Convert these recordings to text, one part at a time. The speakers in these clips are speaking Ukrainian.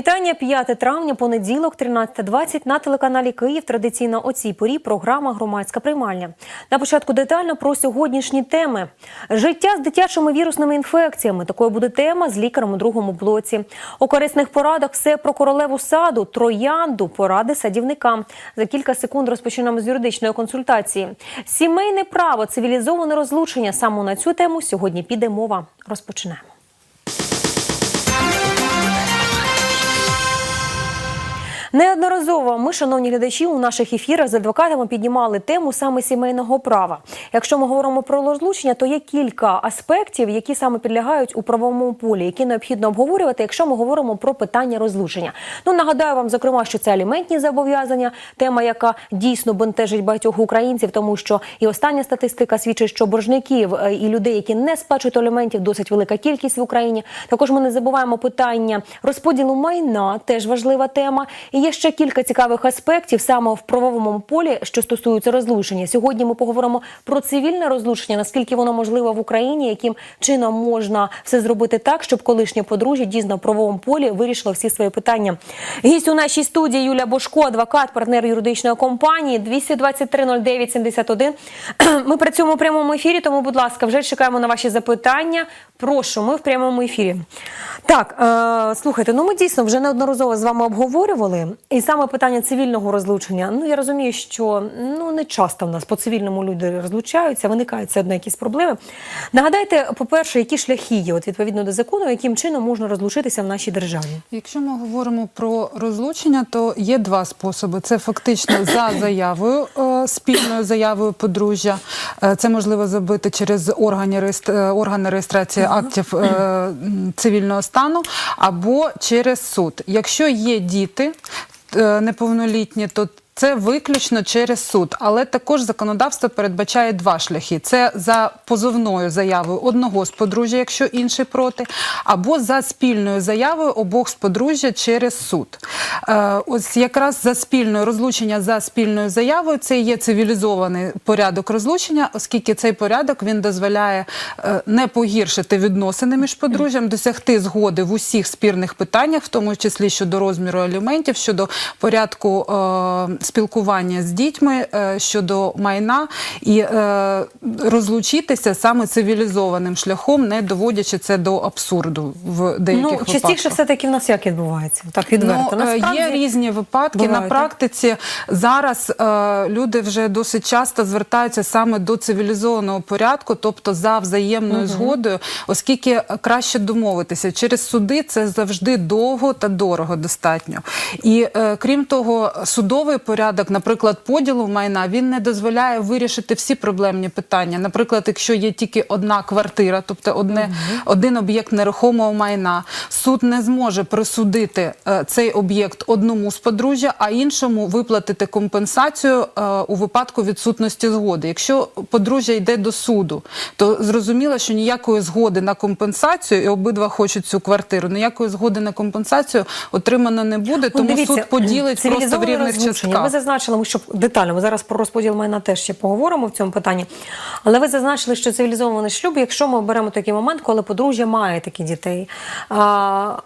Вітання 5 травня, понеділок, 13.20 на телеканалі Київ. Традиційно о цій порі програма Громадська приймальня. На початку детально про сьогоднішні теми: життя з дитячими вірусними інфекціями. Такою буде тема з лікарем у другому блоці. У корисних порадах все про королеву саду, троянду, поради садівникам. За кілька секунд розпочнемо з юридичної консультації. Сімейне право, цивілізоване розлучення. Саме на цю тему сьогодні піде мова. Розпочнемо. Неодноразово ми, шановні глядачі, у наших ефірах з адвокатами піднімали тему саме сімейного права. Якщо ми говоримо про розлучення, то є кілька аспектів, які саме підлягають у правовому полі, які необхідно обговорювати, якщо ми говоримо про питання розлучення. Ну нагадаю вам, зокрема, що це аліментні зобов'язання, тема, яка дійсно бентежить багатьох українців, тому що і остання статистика свідчить, що боржників е, і людей, які не сплачують аліментів, досить велика кількість в Україні. Також ми не забуваємо питання розподілу майна, теж важлива тема. І є ще кілька цікавих аспектів саме в правовому полі, що стосуються розлучення. Сьогодні ми поговоримо про цивільне розлучення, наскільки воно можливе в Україні, яким чином можна все зробити так, щоб колишнє подружжя дійсно в правовому полі вирішило всі свої питання. Гість у нашій студії Юля Бошко, адвокат, партнер юридичної компанії 223 09 71. Ми працюємо у прямому ефірі, тому, будь ласка, вже чекаємо на ваші запитання. Прошу, ми в прямому ефірі. Так, е, слухайте, ну ми дійсно вже неодноразово з вами обговорювали. І саме питання цивільного розлучення. Ну я розумію, що ну не часто в нас по цивільному люди розлучаються, виникають одно якісь проблеми. Нагадайте, по-перше, які шляхи є от відповідно до закону, яким чином можна розлучитися в нашій державі. Якщо ми говоримо про розлучення, то є два способи: це фактично за заявою, е, спільною заявою подружжя. Е, Це можливо зробити через органи е, органи реєстрації актів е, цивільного стану або через суд. Якщо є діти е, неповнолітні, то це виключно через суд, але також законодавство передбачає два шляхи: це за позовною заявою одного з подружжя, якщо інший проти, або за спільною заявою обох з подружжя через суд. Е, ось якраз за спільною розлучення за спільною заявою це є цивілізований порядок розлучення, оскільки цей порядок він дозволяє е, не погіршити відносини між подружжям, досягти згоди в усіх спірних питаннях, в тому числі щодо розміру аліментів, щодо порядку е, спілкування з дітьми, е, щодо майна і е, розлучитися саме цивілізованим шляхом, не доводячи це до абсурду в деяких ну частіше все таки в нас як відбувається, так відверто. Ну, е, Насправді, є різні випадки на бувають, так? практиці. Зараз люди вже досить часто звертаються саме до цивілізованого порядку, тобто за взаємною згодою, оскільки краще домовитися. Через суди це завжди довго та дорого достатньо. І крім того, судовий порядок, наприклад, поділу майна, він не дозволяє вирішити всі проблемні питання. Наприклад, якщо є тільки одна квартира, тобто одне, один об'єкт нерухомого майна, суд не зможе присудити е, цей об'єкт одному з подружжя, а іншому виплатити компенсацію е, у випадку відсутності згоди. Якщо подружжя йде до суду, то зрозуміло, що ніякої згоди на компенсацію, і обидва хочуть цю квартиру, ніякої згоди на компенсацію отримано не буде, тому дивіться, суд поділить просто в рівних частках. Ви зазначили, ми що детально, ми зараз про розподіл майна теж ще поговоримо в цьому питанні. Але ви зазначили, що цивілізований шлюб, якщо ми беремо такий момент, коли подружжя має такі дітей. А,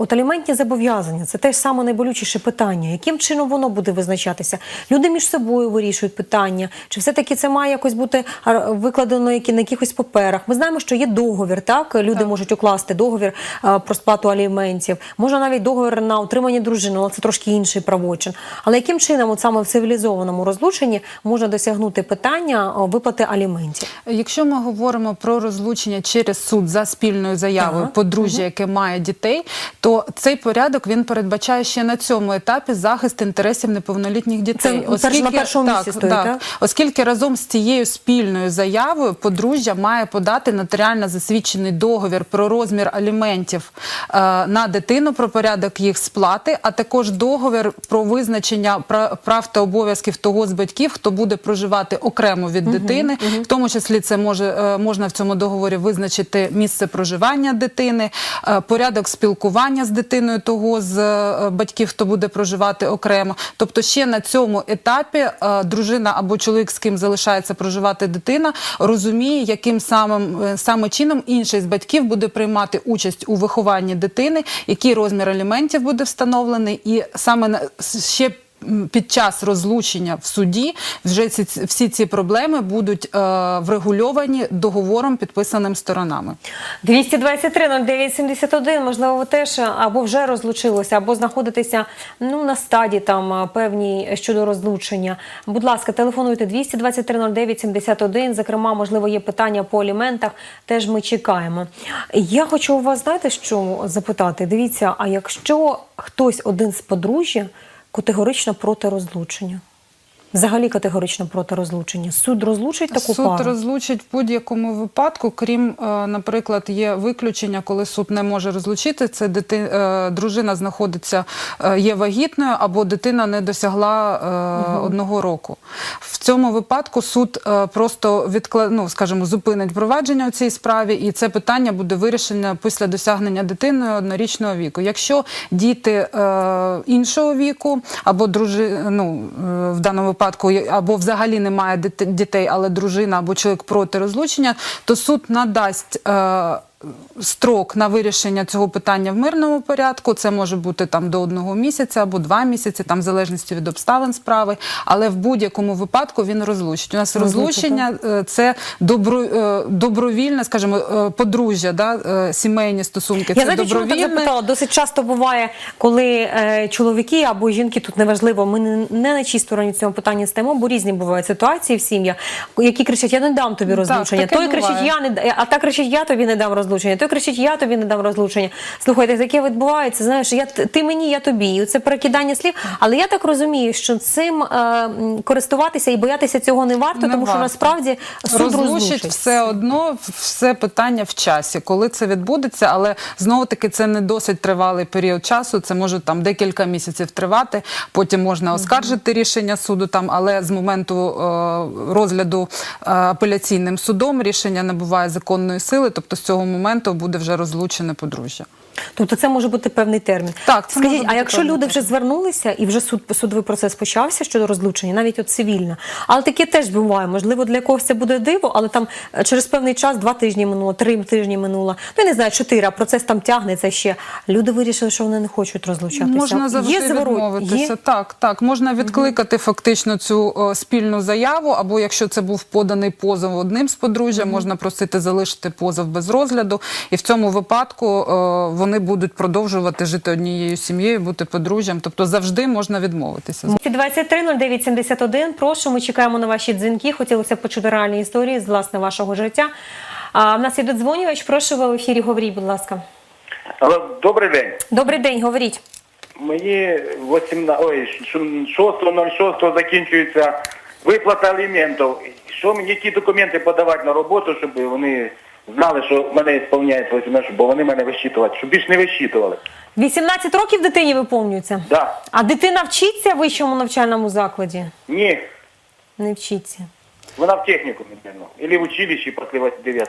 От аліментні зобов'язання це теж саме найболючіше питання. Яким чином воно буде визначатися? Люди між собою вирішують питання, чи все-таки це має якось бути викладено які- на якихось паперах? Ми знаємо, що є договір, так люди можуть укласти договір про сплату аліментів. Можна навіть договір на утримання дружини, але це трошки інший правочин. Але яким чином, от саме в цивілізованому розлученні, можна досягнути питання виплати аліментів? Якщо ми говоримо про розлучення через суд за спільною заявою Так. подружжя, яке має дітей, то цей порядок він передбачає ще на цьому етапі захист інтересів неповнолітніх дітей. Це перш- на першому місці стоїть, так? Оскільки разом з цією спільною заявою подружжя має подати нотаріально засвідчений договір про розмір аліментів е, на дитину, про порядок їх сплати, а також договір про визначення пра- прав та обов'язків того з батьків, хто буде проживати окремо від дитини. В тому числі це може е, можна в цьому договорі визначити місце проживання дитини, е, порядок спілкування виховання з дитиною того з е, батьків, хто буде проживати окремо. Тобто, ще на цьому етапі е, дружина або чоловік, з ким залишається проживати дитина, розуміє, яким самим е, саме чином інший з батьків буде приймати участь у вихованні дитини, який розмір аліментів буде встановлений, і саме ще. Під час розлучення в суді вже ці, всі ці проблеми будуть е, врегульовані договором, підписаним сторонами. 223-09-71, можливо, ви теж або вже розлучилися, або знаходитеся ну, на стадії там а, певній щодо розлучення. Будь ласка, телефонуйте 223-09-71. Зокрема, можливо, є питання по аліментах. Теж ми чекаємо. Я хочу у вас, знаєте, що запитати? Дивіться, а якщо хтось один з подружжя категорично проти розлучення? Взагалі категорично проти розлучення. Суд розлучить таку суд пару? розлучить в будь-якому випадку, крім, е, наприклад, є виключення, коли суд не може розлучити. Це дити, е, дружина знаходиться, е, є вагітною або дитина не досягла е, одного року. В цьому випадку суд просто відкла... ну, скажімо, зупинить провадження у цій справі, і це питання буде вирішено після досягнення дитиною однорічного віку. Якщо діти іншого віку або дружи... ну, е, в даному випадку є- або взагалі немає дітей, але дружина або чоловік проти розлучення, то суд надасть. Е, Строк на вирішення цього питання в мирному порядку це може бути там до одного місяця або два місяці, там в залежності від обставин справи. Але в будь-якому випадку він розлучить. У нас розлучення е, це добро, е, добровільне, скажімо, е, подружжя, да, сімейні стосунки. Я це добровільне. запитала? Досить часто буває, коли е, чоловіки або жінки тут неважливо, ми не, не на чій стороні в цьому питанні стоїмо, бо різні бувають ситуації в сім'ях, які кричать: Я не дам тобі розлучення. таке Той кричить, я не а та кричить, я тобі не дам розлучення. Той кричить, я тобі не дам розлучення. Слухайте, таке відбувається. Знаєш, я ти мені, я тобі. І це перекидання слів. Але я так розумію, що цим е, користуватися і боятися цього не варто, Не тому що насправді суд розлучить розлучить. все одно, все питання в часі, коли це відбудеться, але знову таки це не досить тривалий період часу. Це може там декілька місяців тривати. Потім можна оскаржити рішення суду там, але з моменту е, розгляду е, апеляційним судом рішення набуває законної сили. Тобто з цього моменту буде вже розлучене подружжя. Тобто це може бути певний термін. Так, це Скажіть, а якщо люди вже звернулися і вже суд судовий процес почався щодо розлучення, навіть от цивільно, але таке теж буває. Можливо, для когось це буде диво, але там е, через певний час, два тижні минуло, три тижні минуло. Ну я не знаю, чотири, а процес там тягнеться ще. Люди вирішили, що вони не хочуть розлучатися. Можна завжди Є відмовитися. Є? Так, так. Можна відкликати фактично цю о, спільну заяву, або якщо це був поданий позов одним з подружжя, можна просити залишити позов без розгляду. І в цьому випадку о, вони будуть продовжувати жити однією сім'єю, бути подружжям. Тобто завжди можна відмовитися. 230971. Прошу, ми чекаємо на ваші дзвінки. Хотілося б почути реальні історії з власне вашого життя. А в нас є додзвонювач. Прошу ви в ефірі. Говоріть, будь ласка. Алло, Добрий день. Добрий день, говоріть. Мені 18, ой, 6.06 закінчується виплата аліментів. Що мені які документи подавати на роботу, щоб вони знали, що мене сповняється 18, бо вони мене вищитували, щоб більш не вищитували. 18 років дитині виповнюється? Да. А дитина вчиться в вищому навчальному закладі? Ні, Не вчиться. вона в техніку, мабуть. Або в училищі після 9.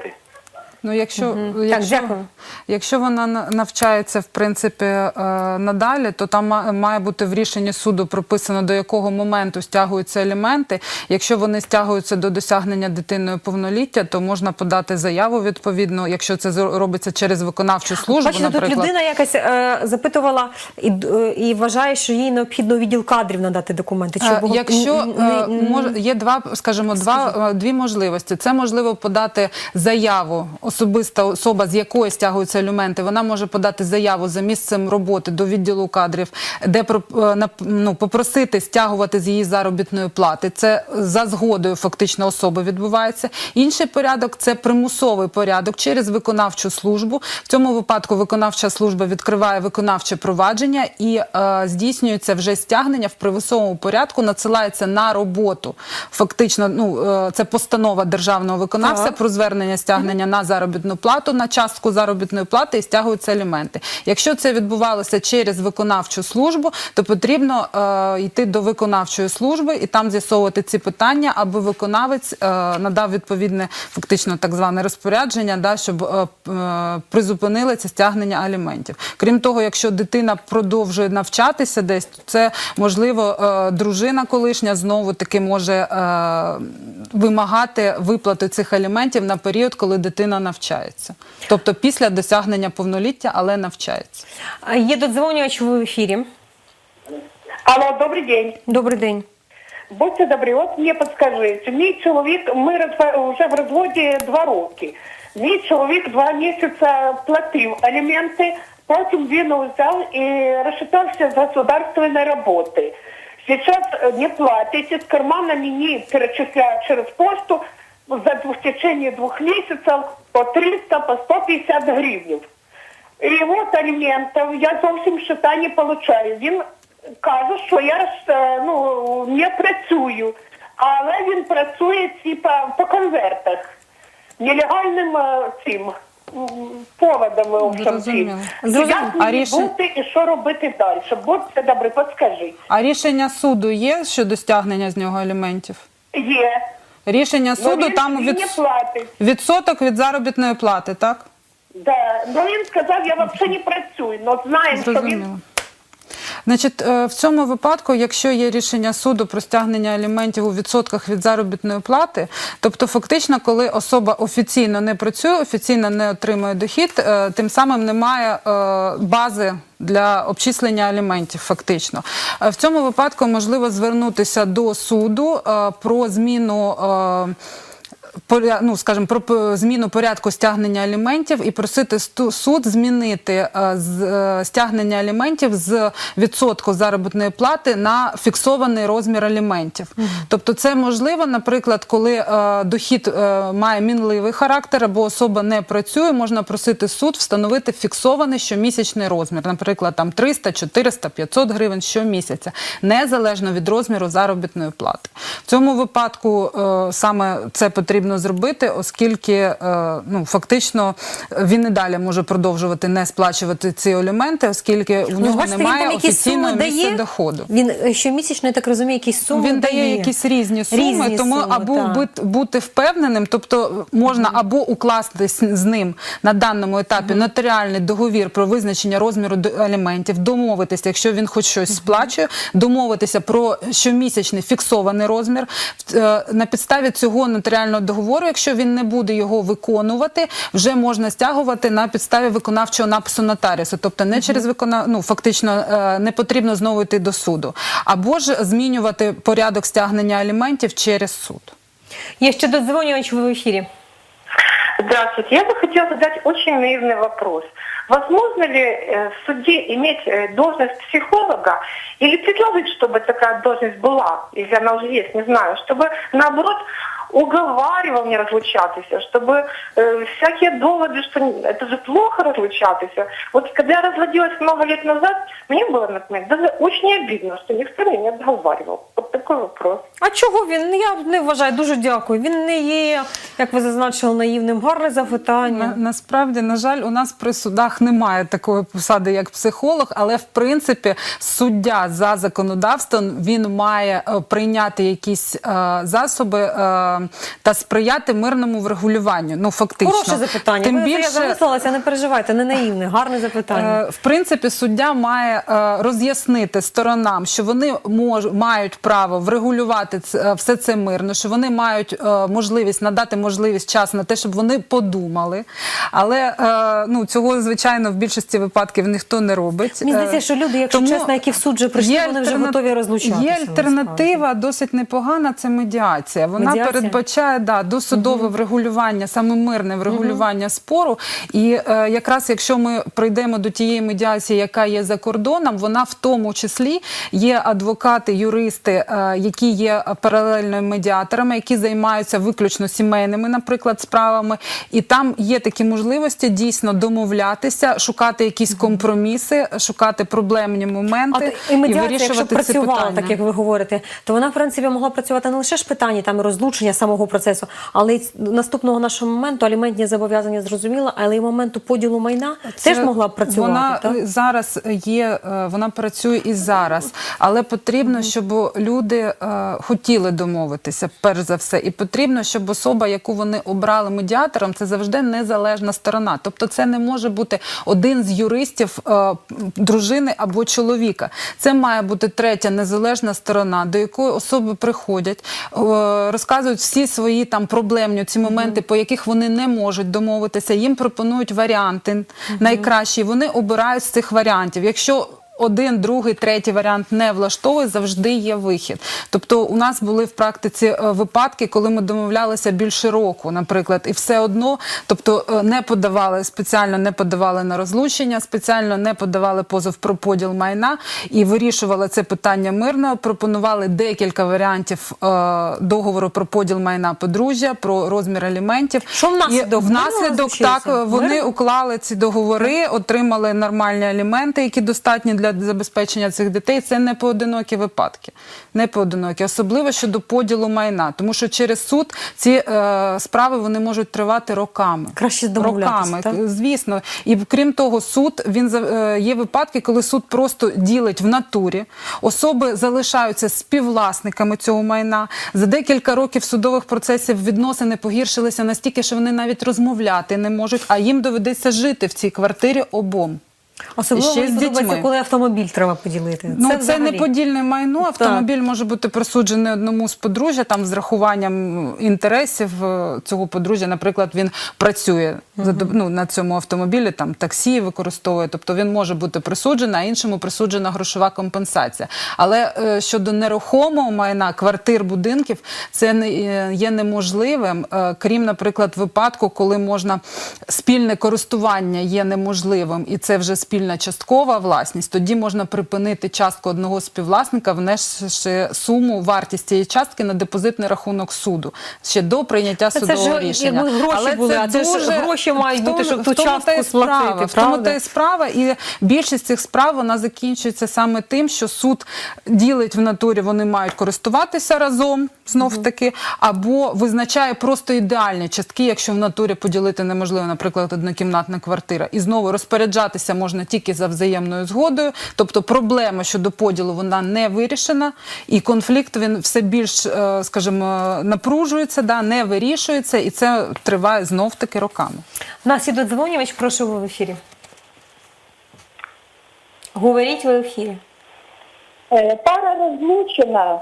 Ну, якщо, Так, якщо, дякую. якщо вона на- навчається в принципі е, надалі, то там має бути в рішенні суду прописано до якого моменту стягуються аліменти. Якщо вони стягуються до досягнення дитиною повноліття, то можна подати заяву відповідно, якщо це робиться через виконавчу службу. Бачите, тут людина якась е, запитувала і, е, і вважає, що їй необхідно відділ кадрів надати документи. Е, Щоб Якщо е, мож- є два, скажімо, два е, дві можливості. Це можливо подати заяву. Особиста особа, з якої стягуються аліменти, вона може подати заяву за місцем роботи до відділу кадрів, де е, ну, попросити стягувати з її заробітної плати. Це за згодою фактично особи відбувається. Інший порядок це примусовий порядок через виконавчу службу. В цьому випадку виконавча служба відкриває виконавче провадження і е, здійснюється вже стягнення в примусовому порядку, надсилається на роботу. Фактично, ну е, це постанова державного виконавця Так. про звернення стягнення на заробітну заробітну плату на частку заробітної плати і стягуються аліменти. Якщо це відбувалося через виконавчу службу, то потрібно е, йти до виконавчої служби і там з'ясовувати ці питання, аби виконавець е, надав відповідне фактично так зване розпорядження, да, щоб е, е, призупинили це стягнення аліментів. Крім того, якщо дитина продовжує навчатися десь, то це можливо е, дружина колишня знову таки може е, вимагати виплати цих аліментів на період, коли дитина навчається, тобто після досягнення повноліття, але навчається. Є додзвонювач в ефірі. Алло, добрий день. Добрий день. Будьте добрі, от мені підскажіть. Мій чоловік, ми вже в розводі два роки. Мій чоловік два місяці платив аліменти, потім він взяв і розчитався з государственної роботи. Сейчас не платить, из кармана мені перечисляють через пошту за в течение двух месяцев по 300, по 150 гривен. І от аліментів я зовсім щита не получаю. Він каже, що я е, ну, не працюю, але він працює типа по конвертах, нелегальним е, цим поводом. в общем, цим. Зрозуміло. Як А мені рішень- бути і що робити далі? Будьте добрі, підскажіть. А рішення суду є щодо стягнення з нього аліментів? Є. Рішення суду він, там він від... платить. відсоток від заробітної плати, так? Да. Ну він сказав, я взагалі не працюю, але знаємо, що він Зрозуміло. Значить, е, в цьому випадку, якщо є рішення суду про стягнення аліментів у відсотках від заробітної плати, тобто фактично, коли особа офіційно не працює, офіційно не отримує дохід, е, тим самим немає е, бази. Для обчислення аліментів, фактично, в цьому випадку можливо звернутися до суду про зміну ну, скажімо, про зміну порядку стягнення аліментів і просити суд змінити е, е, стягнення аліментів з відсотку заробітної плати на фіксований розмір аліментів. Тобто, це можливо, наприклад, коли е, дохід має мінливий характер або особа не працює, можна просити суд встановити фіксований щомісячний розмір, наприклад, там 300, 400, 500 гривень щомісяця, незалежно від розміру заробітної плати. В цьому випадку саме це потрібно зробити, оскільки е, ну фактично він і далі може продовжувати не сплачувати ці аліменти, оскільки у Ну, нього бачите, немає офіційного місця дає. доходу. Він е, щомісячно, я так розумію, якісь суми Він дає якісь різні суми, Різні тому суми, або так. бути, впевненим, тобто можна або укласти з ним на даному етапі нотаріальний договір про визначення розміру аліментів, домовитися, якщо він хоч щось сплачує, домовитися про щомісячний фіксований розмір. Е, На підставі цього нотаріального договору, якщо він не буде його виконувати, вже можна стягувати на підставі виконавчого напису нотаріуса, тобто не через викона... ну, фактично е, не потрібно знову йти до суду, або ж змінювати порядок стягнення аліментів через суд. Є ще додзвонювач в ефірі. Здравствуйте. Я бы хотела задать очень наивный вопрос. Возможно ли э, в суде иметь э, должность психолога или предложить, чтобы такая должность была, если она уже есть, не знаю, чтобы наоборот уговаривал не разлучаться, чтобы э, всякие доводы, что это же плохо разлучаться. Вот когда я разводилась много лет назад, мне было, например, даже очень обидно, что никто меня не отговаривал. Вот такой вопрос. А чого він? Ну, Я не вважаю, дуже дякую. Він не є, як ви зазначили, наївним. Гарне На, запитання. насправді, на жаль, у нас при судах немає такої посади, як психолог, але в принципі суддя за законодавством він має е, прийняти якісь е, засоби е, та сприяти мирному врегулюванню. Ну фактично, Хороше запитання. Тим ви, Я більше, замислилася, не переживайте, не наївне, гарне запитання. Е, В принципі, суддя має е, роз'яснити сторонам, що вони мож, мають право врегулювати е, все це мирно, що вони мають можливість надати можливість час на те, щоб вони подумали. Але ну цього звичайно в більшості випадків ніхто не робить. Мені здається, що люди, якщо тому чесно, які в суд вже прийшли, вони вже альтерна- готові розлучатися. Є альтернатива досить непогана. Це медіація. Вона Медіація? Передбачає да, досудове врегулювання, саме мирне врегулювання спору. І е, якраз якщо ми прийдемо до тієї медіації, яка є за кордоном, вона в тому числі є адвокати, юристи, е, які є паралельними медіаторами, які займаються виключно сімейними, наприклад, справами. І там є такі можливості дійсно домовлятися, шукати якісь компроміси, шукати проблемні моменти то і медіація, вирішувати якщо ці працювала, питання. так як ви говорите, то вона в принципі могла працювати не лише ж питання там розлучення, самого процесу. Але й наступного нашого моменту аліментні зобов'язання зрозуміло, але й моменту поділу майна теж могла б працювати. Вона так? е, зараз є, е, вона працює і зараз, але потрібно, щоб люди е, хотіли домовитися, перш за все, і потрібно, щоб особа, яку вони обрали медіатором, це завжди незалежна сторона. Тобто, це не може бути один з юристів дружини або чоловіка. Це має бути третя незалежна сторона, до якої особи приходять, розказують всі свої там проблемні ці моменти, по яких вони не можуть домовитися. Їм пропонують варіанти найкращі. Вони обирають з цих варіантів. Якщо один, другий, третій варіант не влаштовує, завжди є вихід. Тобто, у нас були в практиці е, випадки, коли ми домовлялися більше року, наприклад, і все одно, тобто е, не подавали спеціально, не подавали на розлучення, спеціально не подавали позов про поділ майна і вирішували це питання мирно. Пропонували декілька варіантів е, договору про поділ майна подружжя, про розмір аліментів. Що внаслідок? І внаслідок так вони уклали ці договори, отримали нормальні аліменти, які достатні для забезпечення цих дітей. Це не поодинокі випадки, не поодинокі, особливо щодо поділу майна, тому що через суд ці е, справи вони можуть тривати роками. Краще домовлятися, роками, так? звісно. І крім того, суд він е, є випадки, коли суд просто ділить в натурі. Особи залишаються співвласниками цього майна. За декілька років судових процесів відносини погіршилися настільки, що вони навіть розмовляти не можуть, а їм доведеться жити в цій квартирі обом. Особливо ще з дітьми. коли автомобіль треба поділити. Ну, це, взагалі. не подільне майно. Автомобіль може бути присуджений одному з подружжя, там з рахуванням інтересів е, цього подружжя. Наприклад, він працює за доб- ну, на цьому автомобілі, там таксі використовує. Тобто він може бути присуджений, а іншому присуджена грошова компенсація. Але е, щодо нерухомого майна, квартир, будинків, це не е, є неможливим, е, крім, наприклад, випадку, коли можна спільне користування є неможливим, і це вже спільна часткова власність. Тоді можна припинити частку одного співвласника, внесши суму, вартість цієї частки на депозитний рахунок суду ще до прийняття Це судового ж, рішення. якби гроші були, а це ж гроші мають бути, щоб ту частку сплатити, В тому та й справа, і більшість цих справ вона закінчується саме тим, що суд ділить в натурі, вони мають користуватися разом знов таки, або визначає просто ідеальні частки, якщо в натурі поділити неможливо, наприклад, однокімнатна квартира, і знову розпоряджатися можна тільки за взаємною згодою. Тобто проблема щодо поділу вона не вирішена, і конфлікт він все більш, е, скажімо, напружується, да, не вирішується, і це триває знов таки роками. У нас іде дзвонювач, прошу ви в ефірі. Говоріть ви в ефірі. Е, Пара розлучена,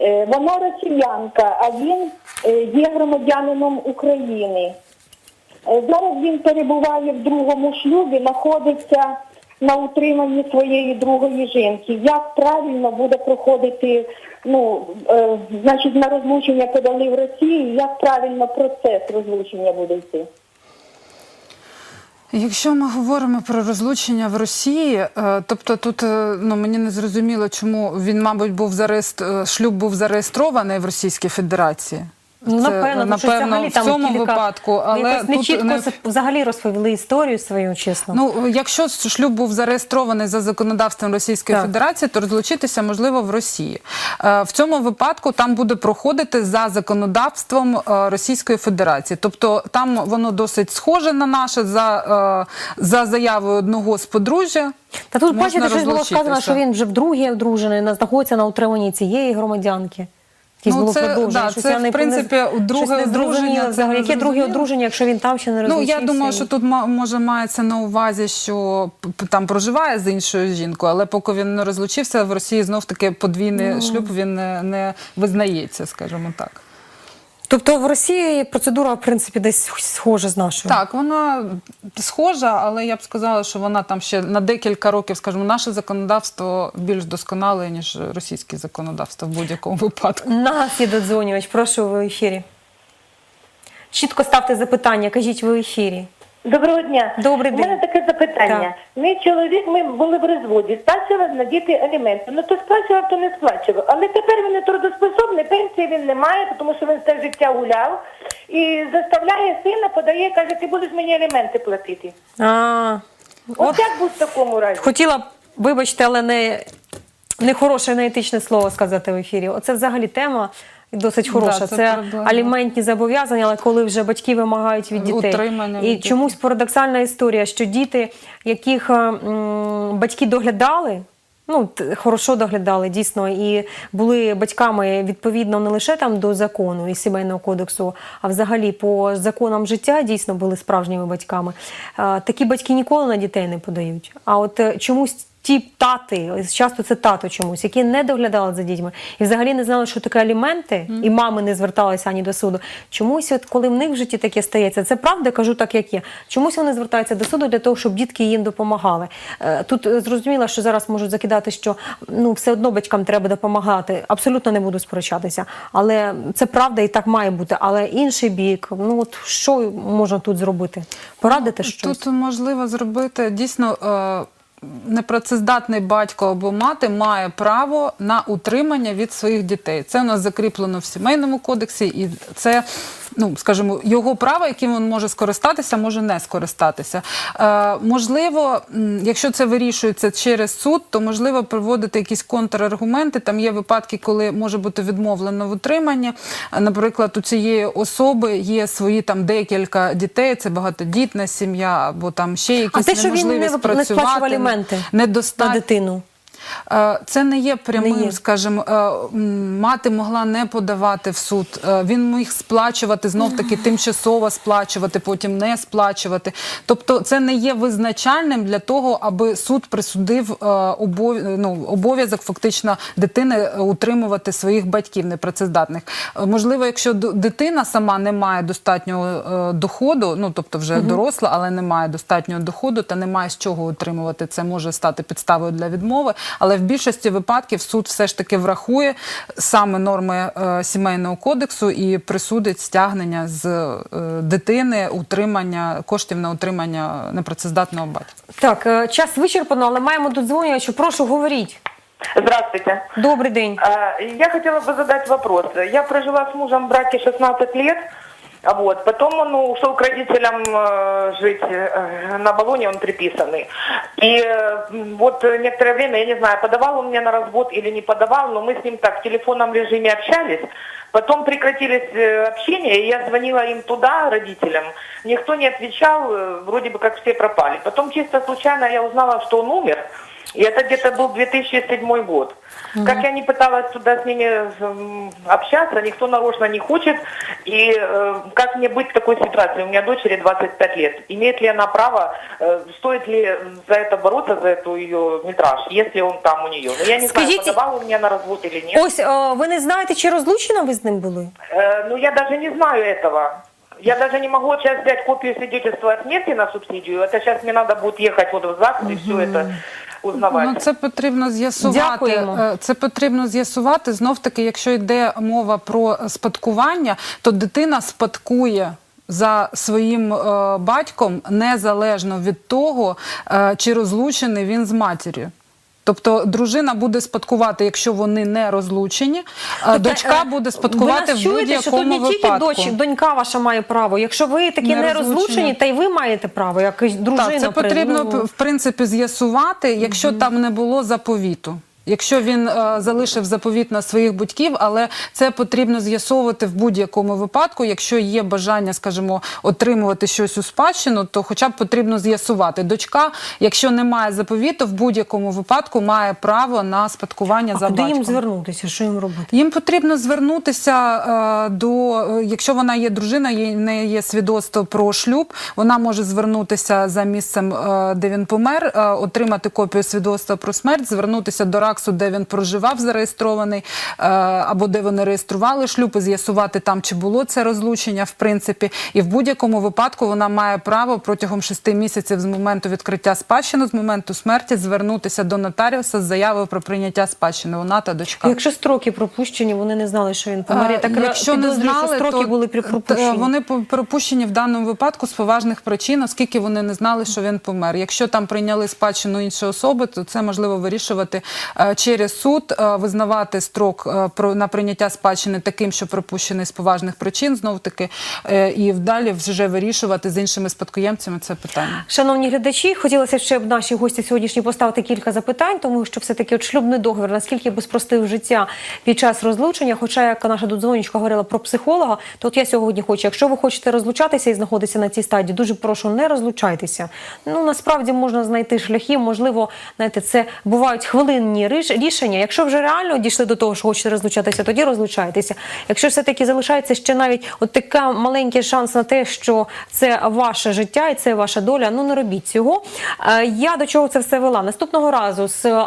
е, вона росіянка, а він є громадянином України. Е, Зараз він перебуває в другому шлюбі, знаходиться на утриманні своєї другої жінки. Як правильно буде проходити, ну, е, значить, на розлучення подали в Росії, як правильно процес розлучення буде йти? Якщо ми говоримо про розлучення в Росії, е, тобто тут е, ну мені не зрозуміло, чому він, мабуть, був зареєстр... шлюб був зареєстрований в Російській Федерації. Ну, Це, напевно, тому що взагалі в там цьому кілька... випадку, але якось не тут чітко не... взагалі розповіли історію свою, чесно. Ну, якщо шлюб був зареєстрований за законодавством Російської Так. Федерації, то розлучитися можливо в Росії. Е, В цьому випадку там буде проходити за законодавством е, Російської Федерації. Тобто там воно досить схоже на наше за, е, за заявою одного з подружжя. Та тут бачите, щось було сказано, що він вже вдруге одружений, на- знаходиться на утриманні цієї громадянки. Якесь Ну, було це- продовження. да, це, в принципі, друге одруження, це взагалі. Яке друге одруження, якщо він там ще не Ну я думаю, що тут може мається на увазі, що там проживає з іншою жінкою, але поки він не розлучився, в Росії знов таки подвійний Ну. шлюб він не, не визнається, скажімо так. Тобто в Росії процедура, в принципі, десь схожа з нашою. Так, вона схожа, але я б сказала, що вона там ще на декілька років, скажімо, наше законодавство більш досконале, ніж російське законодавство в будь-якому випадку. Нас є додзвонювач, прошу ви в ефірі. Чітко ставте запитання, кажіть ви в ефірі. Доброго дня. Добрий У мене таке запитання. Мій чоловік, ми були в розводі, сплачував на діти аліменти. Ну то сплачував, то не сплачував. Але тепер він не трудоспособний, пенсії він не має, тому що він все життя гуляв. І заставляє сина, подає, каже, ти будеш мені аліменти платити. А, От як буде в такому разі? хотіла б, вибачте, але не, хороше, не етичне слово сказати в ефірі. Оце взагалі тема, Досить хороша. Да, це це аліментні зобов'язання, але коли вже батьки вимагають від дітей. Утримання від І дітей. чомусь парадоксальна історія, що діти, яких е, м, батьки доглядали. Ну, хорошо доглядали дійсно і були батьками відповідно не лише там до закону і сімейного кодексу, а взагалі по законам життя дійсно були справжніми батьками. Е, Такі батьки ніколи на дітей не подають. А от е, чомусь ті тати, часто це тато чомусь, які не доглядали за дітьми і взагалі не знали, що таке аліменти, і мами не зверталися ані до суду. Чомусь, от коли в них в житті таке стається, це правда, кажу так, як є. Чомусь вони звертаються до суду для того, щоб дітки їм допомагали. Е, Тут е, зрозуміло, що зараз можуть закидати, що ну все одно батькам треба допомагати. Абсолютно не буду сперечатися, але це правда і так має бути. Але інший бік, ну от що можна тут зробити? Порадити щось? Тут можливо зробити дійсно. Непрацездатний батько або мати має право на утримання від своїх дітей. Це у нас закріплено в сімейному кодексі, і це, ну скажімо, його право, яким він може скористатися, може не скористатися. Е, можливо, якщо це вирішується через суд, то можливо проводити якісь контраргументи. Там є випадки, коли може бути відмовлено в утриманні. Е, Наприклад, у цієї особи є свої там декілька дітей, це багатодітна сім'я, або там ще якісь А те, що він не не сплачував аліменти на недостатньо. дитину. Е, Це не є прямим, Не є. скажімо, е, мати могла не подавати в суд. Е, Він міг сплачувати знов таки тимчасово сплачувати, потім не сплачувати. Тобто, це не є визначальним для того, аби суд присудив обов- ну, обов'язок фактично дитини утримувати своїх батьків непрацездатних. Можливо, якщо дитина сама не має достатнього доходу, ну тобто вже доросла, але не має достатнього доходу та не має з чого утримувати, це може стати підставою для відмови. Але в більшості випадків суд все ж таки врахує саме норми е, сімейного кодексу і присудить стягнення з е, дитини утримання коштів на утримання непрацездатного батька. Так, е, час вичерпано, але маємо тут дзвонювачу. Прошу, говоріть. Здравствуйте. Добрий день. А, Я хотела бы задать вопрос. Я прожила с мужем в браке 16 лет. а Вот. Потом он ушел к родителям э, жить э, на баллоне, он приписанный. И э, м, вот э, некоторое время, я не знаю, подавал он мне на развод или не подавал, но мы с ним так в телефонном режиме общались. Потом прекратились э, общение, и я звонила им туда, родителям. Никто не отвечал, э, вроде бы как все пропали. Потом чисто случайно я узнала, что он умер. И это где-то был 2007 год. Как я не пыталась туда с ними м, общаться, никто нарочно не хочет. И э, как мне быть в такой ситуации? У меня дочери 25 лет. Имеет ли она право, э, стоит ли за это бороться, за эту ее метраж, если он там у нее? Ну, я не Скажите- знаю, подавал он меня на развод или нет. Ось е, ви не знаєте, чи розлучена ви з ним були? Э, ну, я даже не знаю этого. Я даже не могу сейчас взять копию свидетельства о смерти на субсидию. Это сейчас мне надо будет ехать вот в ЗАГС и все это узнавать. Ну, це потрібно з'ясувати. Дякуємо. Е, Це потрібно з'ясувати. Знов таки, якщо йде мова про спадкування, то дитина спадкує. За своїм е, батьком незалежно від того, е, чи розлучений він з матір'ю. Тобто дружина буде спадкувати, якщо вони не розлучені, а Тобто, дочка е, буде спадкувати ви нас в чуєте, що тут не тільки дочі, донька ваша має право. Якщо ви такі Не не, розлучені. та й ви маєте право, як і дружина. Так, це потрібно ну, в принципі з'ясувати, якщо там не було заповіту. Якщо він е, залишив заповіт на своїх батьків, але це потрібно з'ясовувати в будь-якому випадку. Якщо є бажання, скажімо, отримувати щось у спадщину, то хоча б потрібно з'ясувати. Дочка, якщо немає заповіту, в будь-якому випадку має право на спадкування а за куди батьком. їм звернутися? Що їм робити? Їм потрібно звернутися е, до, е, якщо вона є дружина, є в неї є свідоцтво про шлюб, вона може звернутися за місцем, е, де він помер, е, отримати копію свідоцтва про смерть, звернутися до РАКСу, де він проживав, зареєстрований, е, або де вони реєстрували шлюб, і з'ясувати там, чи було це розлучення, в принципі. І в будь-якому випадку вона має право протягом шести місяців з моменту відкриття спадщини, з моменту смерті, звернутися до нотаріуса з заявою про прийняття спадщини. Вона та дочка. Якщо строки пропущені, вони не знали, що він помер. Я так Якщо не знали, строки то були при пропущені. Вони пропущені в даному випадку з поважних причин, оскільки вони не знали, що він помер. Якщо там прийняли спадщину інші особи, то це можливо вирішувати е, через суд е, визнавати строк е, на прийняття спадщини таким, що пропущений з поважних причин, знов таки, е, і вдалі вже вирішувати з іншими спадкоємцями це питання. Шановні глядачі, хотілося ще б наші гості сьогоднішні поставити кілька запитань, тому що все-таки от шлюбний договір, наскільки би спростив життя під час розлучення. Хоча, як наша додзвонічка говорила про психолога, то от я сьогодні хочу, якщо ви хочете розлучатися і знаходитися на цій стадії, дуже прошу, не розлучайтеся. Ну насправді можна знайти шляхи, можливо, знаєте, це бувають хвилинні рішення. Якщо вже реально дійшли до того, що хочете розлучатися, тоді розлучайтеся. Якщо все-таки залишається ще навіть от така маленький шанс на те, що це ваше життя і це ваша доля, ну не робіть цього. Е, Я до чого це все вела? Наступного разу з е,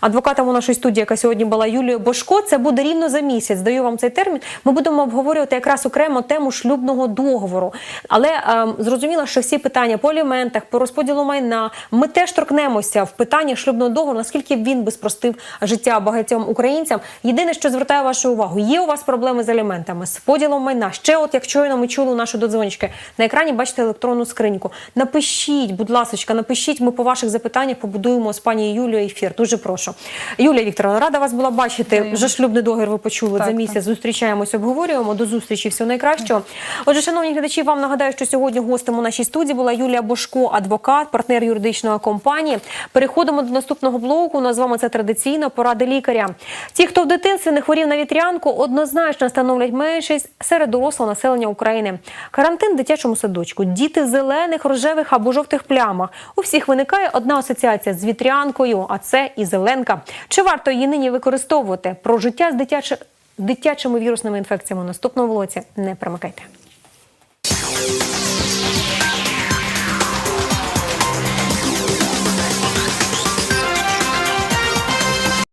адвокатом у нашій студії, яка сьогодні була Юлією Бошко, це буде рівно за місяць. Даю вам цей термін. Ми будемо обговорювати якраз окремо тему шлюбного договору. Але е, зрозуміло, що всі питання по аліментах, по розподілу майна, ми теж торкнемося в питанні шлюбного договору, наскільки він би спростив життя багатьом українцям. Єдине, що звертаю вашу увагу, є у вас проблеми з аліментами, з поділом майна. Ще, от як щойно ми чули у нашої додзвонички, на екрані бачите електронну скриньку. Напишіть, будь ласка, напишіть. Ми по ваших запитаннях побудуємо з пані Юлією ефір. Дуже прошу. Юлія Вікторовна, рада вас була бачити. Вже шлюбний договір ви почули Так, за так. місяць. Зустрічаємось, обговорюємо. До зустрічі, всього найкращого. Отже, шановні глядачі, вам нагадаю, що сьогодні гостем у нашій студії була Юлія Бошко, адвокат, партнер юридичної компанії. Переходимо до наступного блоку. У нас з вами це традиційно поради лікаря. Ті, хто в дитинстві не хворів на вітрянку, однозначно становлять меншість серед дорослого населення України. Карантин в дитячому садочку, діти в зелених, рожевих або жовтих плямах. У всіх виникає одна асоціація з вітрянкою, а це і зеленка. Чи варто її нині використовувати? Про життя з дитяче- дитячими вірусними інфекціями наступному блоці не примикайте.